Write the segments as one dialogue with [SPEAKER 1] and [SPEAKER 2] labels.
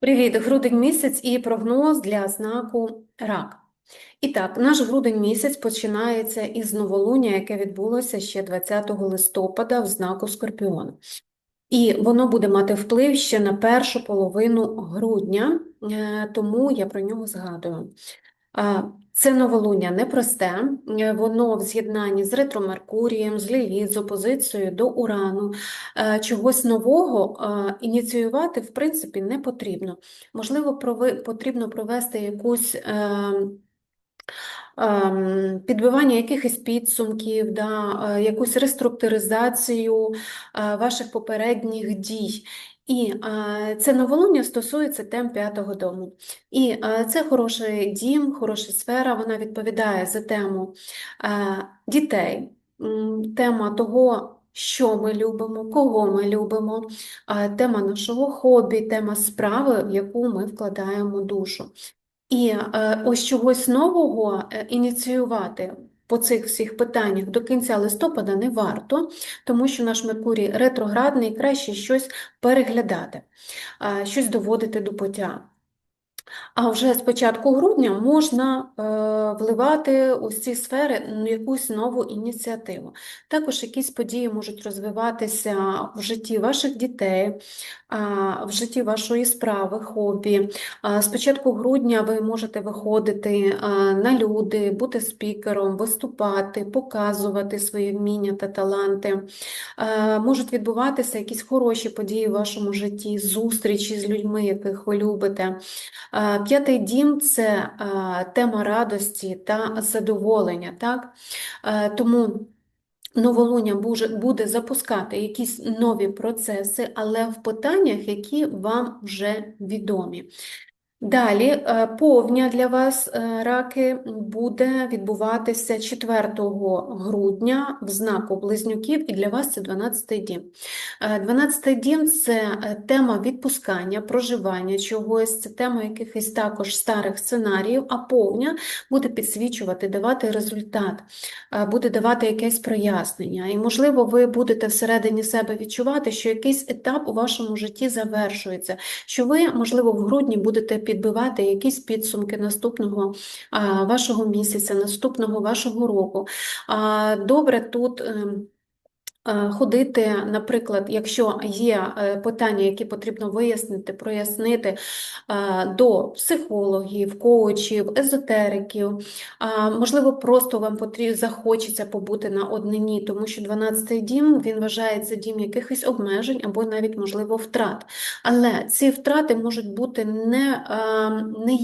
[SPEAKER 1] Привіт, грудень місяць і прогноз для знаку Рак. І так, наш грудень місяць починається із новолуння, яке відбулося ще 20 листопада в знаку Скорпіон. І воно буде мати вплив ще на першу половину грудня, е, тому я про нього згадую. Це новолуння непросте, е, воно в з'єднанні з ретро-Меркурієм, з Ліліт, з опозицією до Урану. Е, Чогось нового е, ініціювати, в принципі, не потрібно. Можливо, потрібно провести якусь ем, підбивання якихось підсумків, да, е, якусь реструктуризацію е, ваших попередніх дій. І е, це новолуння стосується тем п'ятого дому. І це хороший дім, хороша сфера, вона відповідає за тему дітей, тема того, що ми любимо, кого ми любимо, тема нашого хобі, тема справи, в яку ми вкладаємо душу. І е, ось чогось нового е, ініціювати по цих всіх питаннях до кінця листопада не варто, тому що наш Меркурій ретроградний, краще щось переглядати, е, щось доводити до пуття. А вже з початку грудня можна е, вливати у ці сфери ну, якусь нову ініціативу. Також якісь події можуть розвиватися в житті ваших дітей, в житті вашої справи, хобі. З початку грудня ви можете виходити на люди, бути спікером, виступати, показувати свої вміння та таланти. Можуть відбуватися якісь хороші події в вашому житті, зустрічі з людьми, яких ви любите. П'ятий дім це тема радості та задоволення. Так? Тому новолуння буде запускати якісь нові процеси, але в питаннях, які вам вже відомі. Далі е, повня для вас, е, раки, буде відбуватися 4 грудня в знаку Близнюків, і для вас це 12-й дім. 12-й дім це е, тема відпускання, проживання чогось, це тема якихось також старих сценаріїв, а повня буде підсвічувати, давати результат, е, буде давати якесь прояснення. І, можливо, ви будете всередині себе відчувати, що якийсь етап у вашому житті завершується, що ви, можливо, в грудні будете підбивати якісь підсумки наступного вашого місяця, наступного вашого року. Добре тут. Е, Ходити, наприклад, якщо є е, питання, які потрібно вияснити, прояснити е, до психологів, коучів, езотериків, можливо, просто вам потрібно захочеться побути на однині, тому що 12-й дім він вважається дім якихось обмежень або навіть, можливо, втрат. Але ці втрати можуть бути не, е, не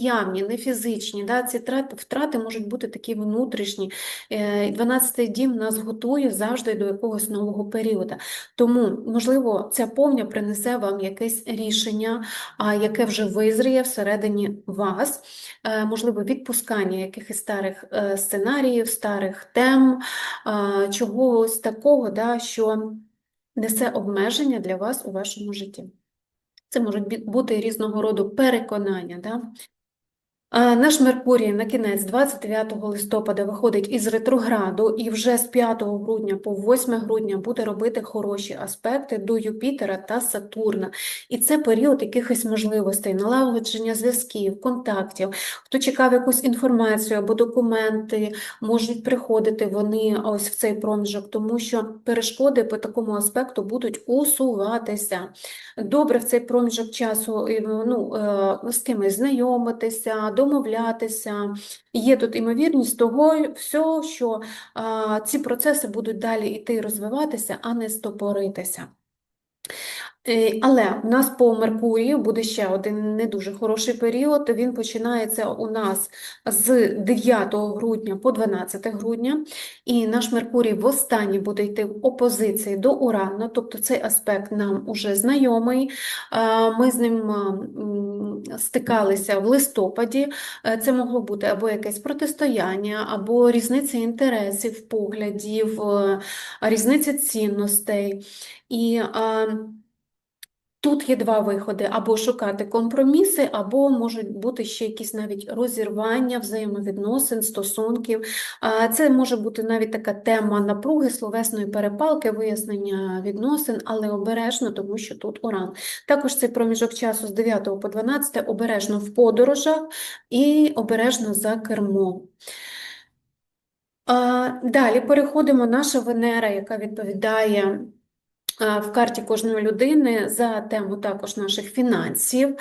[SPEAKER 1] фізичні. Да? Ці втрати, можуть бути такі внутрішні. Е, 12-й дім нас готує завжди до якогось нового періоду. Тому, можливо, ця повня принесе вам якесь рішення, яке вже визріє всередині вас, Е, можливо, відпускання якихось старих е, сценаріїв, старих тем, чогось такого, да, що несе обмеження для вас у вашому житті. Це можуть бути різного роду переконання. Да? Наш Меркурій на кінець 29 листопада виходить із ретрограду і вже з 5 грудня по 8 грудня буде робити хороші аспекти до Юпітера та Сатурна. І це період якихось можливостей, налагодження зв'язків, контактів. Хто чекав якусь інформацію або документи, можуть приходити вони ось в цей проміжок, тому що перешкоди по такому аспекту будуть усуватися. Добре в цей проміжок часу ну, е, з кимось знайомитися, домовлятися. Є тут імовірність того всього, що ці процеси будуть далі йти розвиватися, а не стопоритися. Е, Але в нас по Меркурію буде ще один не дуже хороший період. Він починається у нас з 9 грудня по 12 грудня, і наш Меркурій востаннє буде йти в опозиції до Урану, тобто цей аспект нам уже знайомий. Ми з ним стикалися в листопаді. Е, Це могло бути або якесь протистояння, або різниця інтересів, поглядів, е, різниця цінностей. І Тут є два виходи: або шукати компроміси, або можуть бути ще якісь навіть розірвання взаємовідносин, стосунків. Це може бути навіть така тема напруги, словесної перепалки, вияснення відносин, але обережно, тому що тут уран. Також цей проміжок часу з 9 по 12 обережно в подорожах і обережно за кермом. Далі переходимо наша Венера, яка відповідає в карті кожної людини за тему також наших фінансів,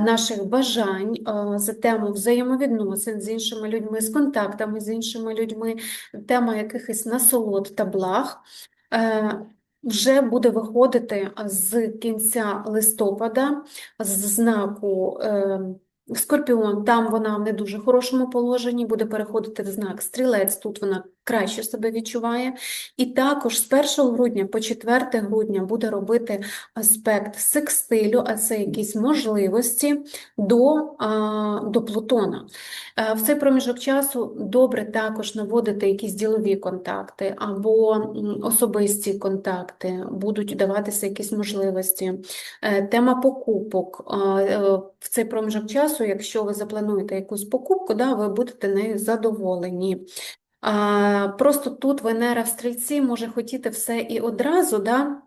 [SPEAKER 1] наших бажань, за тему взаємовідносин з іншими людьми, з контактами з іншими людьми, тема якихось насолод та благ. Е, Вже буде виходити з кінця листопада з знаку е, Скорпіон, там вона в не дуже хорошому положенні, буде переходити в знак Стрілець, тут вона краще себе відчуває. І також з 1 грудня по 4 грудня буде робити аспект секстилю, а це якісь можливості до, до Плутона. Е, В цей проміжок часу добре також наводити якісь ділові контакти або особисті контакти, будуть даватися якісь можливості. Е, Тема покупок. Е, В цей проміжок часу, якщо ви заплануєте якусь покупку, да, ви будете нею задоволені. А, Просто тут Венера в стрільці може хотіти все і одразу, да?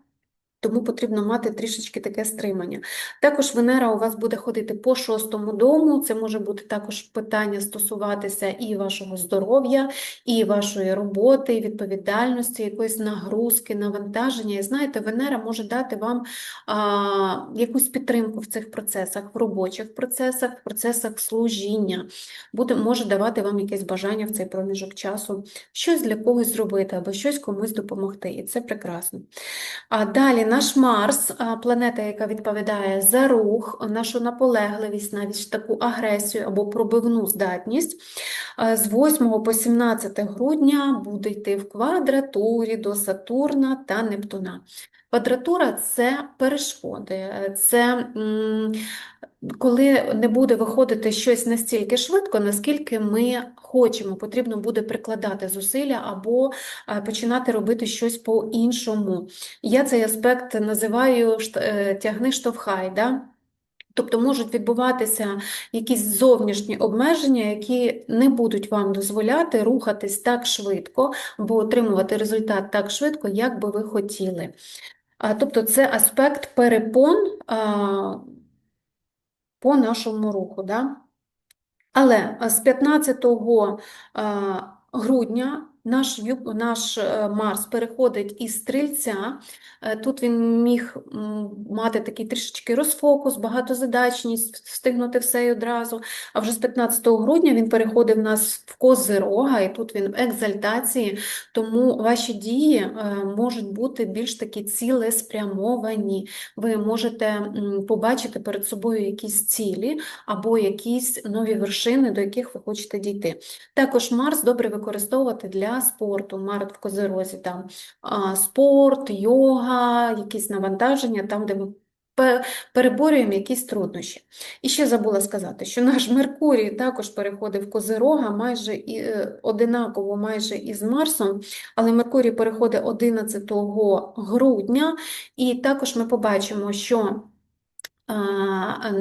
[SPEAKER 1] Тому потрібно мати трішечки таке стримання. Також Венера у вас буде ходити по шостому дому. Це може бути також питання стосуватися і вашого здоров'я, і вашої роботи, і відповідальності, якоїсь нагрузки, навантаження. І знаєте, Венера може дати вам а, якусь підтримку в цих процесах, в робочих процесах, в процесах служіння. Буде, може давати вам якесь бажання в цей проміжок часу щось для когось зробити або щось комусь допомогти. І це прекрасно. А далі наш Марс, планета, яка відповідає за рух, нашу наполегливість, навіть таку агресію або пробивну здатність, з 8 по 17 грудня буде йти в квадратурі до Сатурна та Нептуна. Квадратура це перешкоди, це коли не буде виходити щось настільки швидко, наскільки ми хочемо, потрібно буде прикладати зусилля або е, починати робити щось по-іншому. Я цей аспект називаю е, тягни штовхай. Да? Тобто можуть відбуватися якісь зовнішні обмеження, які не будуть вам дозволяти рухатись так швидко або отримувати результат так швидко, як би ви хотіли. Тобто це аспект перепон по нашому руху. Да? Але з 15 а, грудня наш, наш е, Марс переходить із стрільця. Е, Тут він міг мати такий трішечки розфокус, багатозадачність, встигнути все і одразу. А вже з 15 грудня він переходить в нас в Козирога, і тут він в екзальтації, тому ваші дії е, можуть бути більш такі цілеспрямовані. Ви можете побачити перед собою якісь цілі або якісь нові вершини, до яких ви хочете дійти. Також Марс добре використовувати для спорту. Марс в Козирозі там спорт, йога, якісь навантаження, там, де ми переборюємо якісь труднощі. І ще забула сказати, що наш Меркурій також переходить в Козирога майже і, е, одинаково майже із Марсом, але Меркурій переходить 11 грудня, і також ми побачимо, що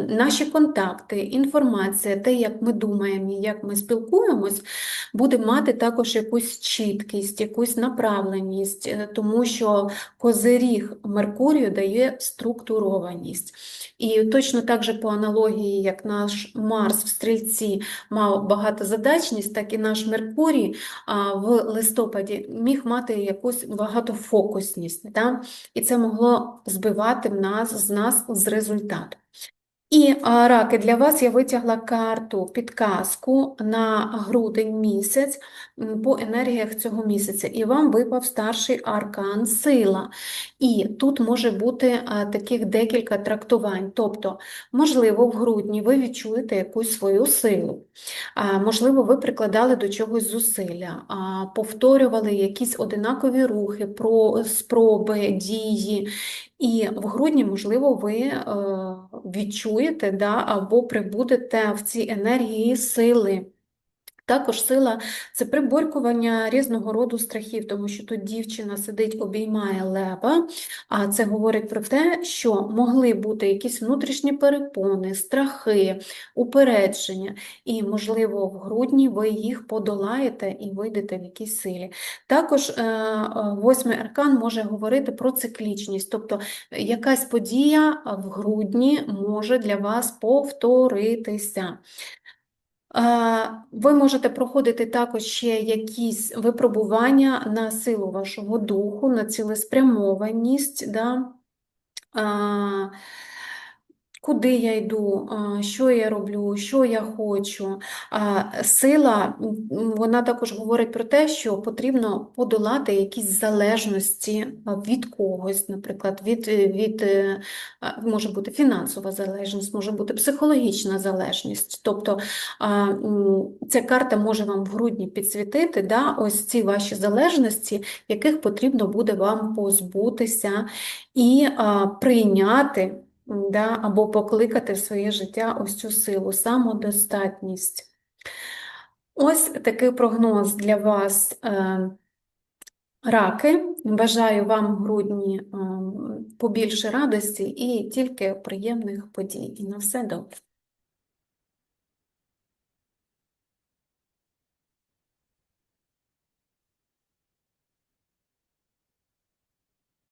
[SPEAKER 1] Наші контакти, інформація, те, як ми думаємо, як ми спілкуємось, буде мати також якусь чіткість, якусь направленість, е, тому що козиріг Меркурію дає структурованість. І точно так же по аналогії, як наш Марс в Стрільці мав багатозадачність, так і наш Меркурій в листопаді міг мати якусь багатофокусність. Да? І це могло збивати нас, з нас з результату. І раки, для вас я витягла карту, підказку на грудень місяць по енергіях цього місяця. І вам випав старший аркан сила. І тут може бути таких декілька трактувань. Тобто, можливо, в грудні ви відчуєте якусь свою силу. Можливо, ви прикладали до чогось зусилля, повторювали якісь одинакові рухи, про спроби, дії. І в грудні, можливо, ви е, відчуєте да, або прибудете в цій енергії сили. Також сила це приборкування різного роду страхів, тому що тут дівчина сидить, обіймає лева, а це говорить про те, що могли бути якісь внутрішні перепони, страхи, упередження, і, можливо, в грудні ви їх подолаєте і вийдете в якійсь силі. Також е, е, восьмий аркан може говорити про циклічність, тобто якась подія в грудні може для вас повторитися. Ви можете проходити також ще якісь випробування на силу вашого духу, на цілеспрямованість. Да? Куди я йду, що я роблю, що я хочу. Сила, вона також говорить про те, що потрібно подолати якісь залежності від когось, наприклад, від, від, е, може бути фінансова залежність, може бути психологічна залежність. Тобто ця карта може вам в грудні підсвітити да, ось ці ваші залежності, яких потрібно буде вам позбутися і прийняти да, або покликати в своє життя ось цю силу, самодостатність. Ось такий прогноз для вас. Е, Раки, бажаю вам в грудні ем, побільше радості і тільки приємних подій. І на все добре.